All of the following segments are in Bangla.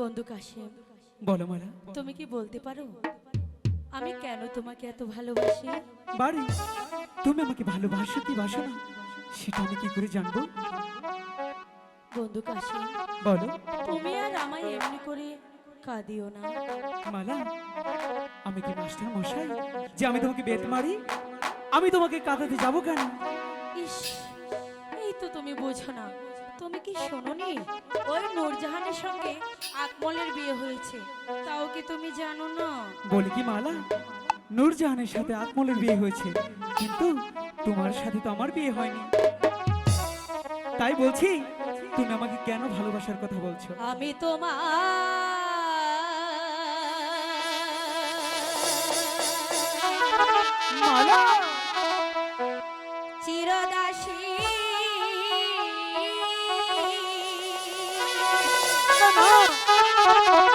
বন্ধু কাশিম বলো মালা। তুমি কি বলতে পারো? আমি কেন তোমাকে এত ভালোবাসি? বাড়ি তুমি আমাকে ভালোবাসো কি বাসো না? সেটা আমি কি করে জানব? বন্ধু কাশিম বলো। তুমি আর আমায় এমনি করে কাঁদিও না। মালা আমি কি মাস্টার মশাই? যে আমি তোমাকে বেত মারি আমি তোমাকে কাঁদাতে যাব কেন? ইস এই তো তুমি বোঝো না। তুমি কি শোনোনি? ওই নূরজাহানের সঙ্গে আকমলের বিয়ে হয়েছে। তাও কি তুমি জানো না? বলি কি মালা? নূরজাহানের সাথে আকমলের বিয়ে হয়েছে। কিন্তু তোমার সাথে তো আমার বিয়ে হয়নি। তাই বলছি তুমি আমাকে কেন ভালোবাসার কথা বলছো? আমি তোমার Oh.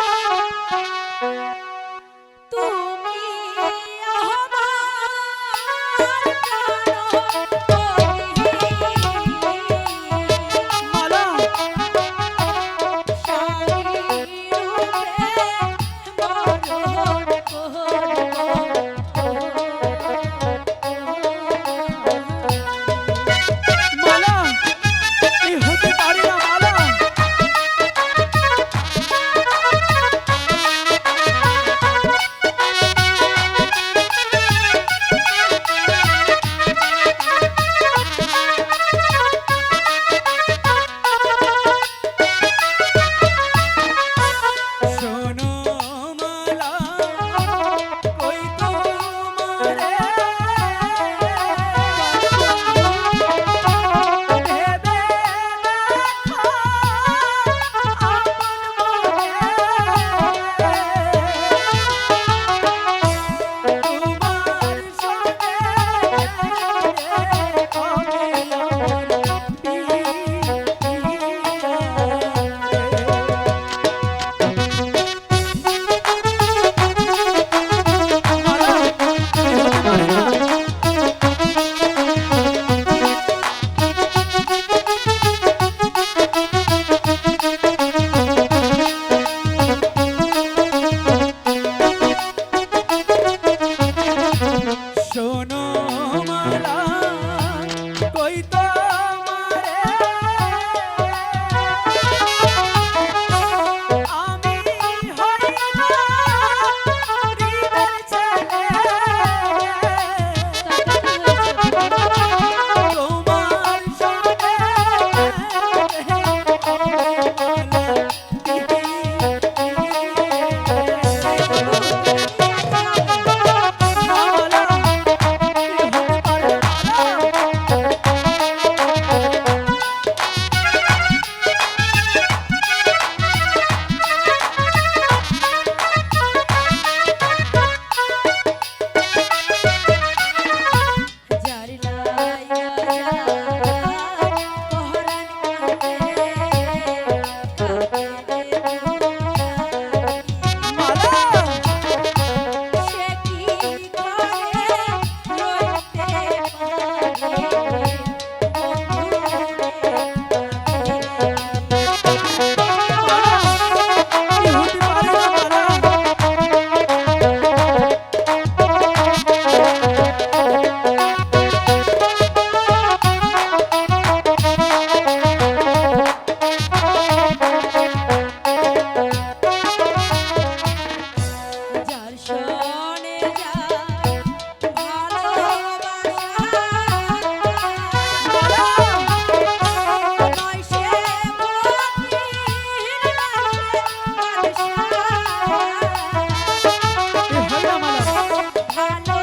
Hello.